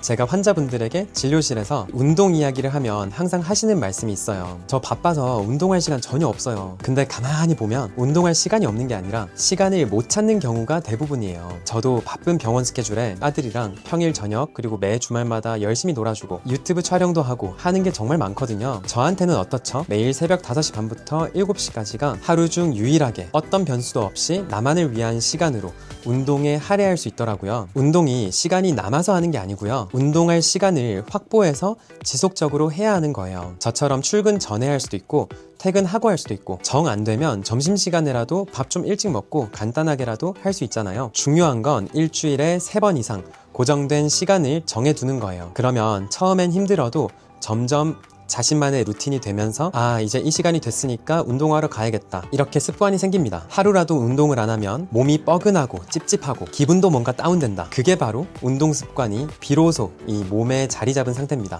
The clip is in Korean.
제가 환자분들에게 진료실에서 운동 이야기를 하면 항상 하시는 말씀이 있어요. 저 바빠서 운동할 시간 전혀 없어요. 근데 가만히 보면 운동할 시간이 없는 게 아니라 시간을 못 찾는 경우가 대부분이에요. 저도 바쁜 병원 스케줄에 아들이랑 평일 저녁 그리고 매 주말마다 열심히 놀아주고 유튜브 촬영도 하고 하는 게 정말 많거든요. 저한테는 어떻죠? 매일 새벽 5시 반부터 7시까지가 하루 중 유일하게 어떤 변수도 없이 나만을 위한 시간으로 운동에 할애할 수 있더라고요. 운동이 시간이 남아서 하는 게 아니고요. 운동할 시간을 확보해서 지속적으로 해야 하는 거예요. 저처럼 출근 전에 할 수도 있고 퇴근하고 할 수도 있고 정 안 되면 점심시간에라도 밥 좀 일찍 먹고 간단하게라도 할 수 있잖아요. 중요한 건 일주일에 세 번 이상 고정된 시간을 정해두는 거예요. 그러면 처음엔 힘들어도 점점 자신만의 루틴이 되면서 아 이제 이 시간이 됐으니까 운동하러 가야겠다. 이렇게 습관이 생깁니다. 하루라도 운동을 안 하면 몸이 뻐근하고 찝찝하고 기분도 뭔가 다운된다. 그게 바로 운동 습관이 비로소 이 몸에 자리 잡은 상태입니다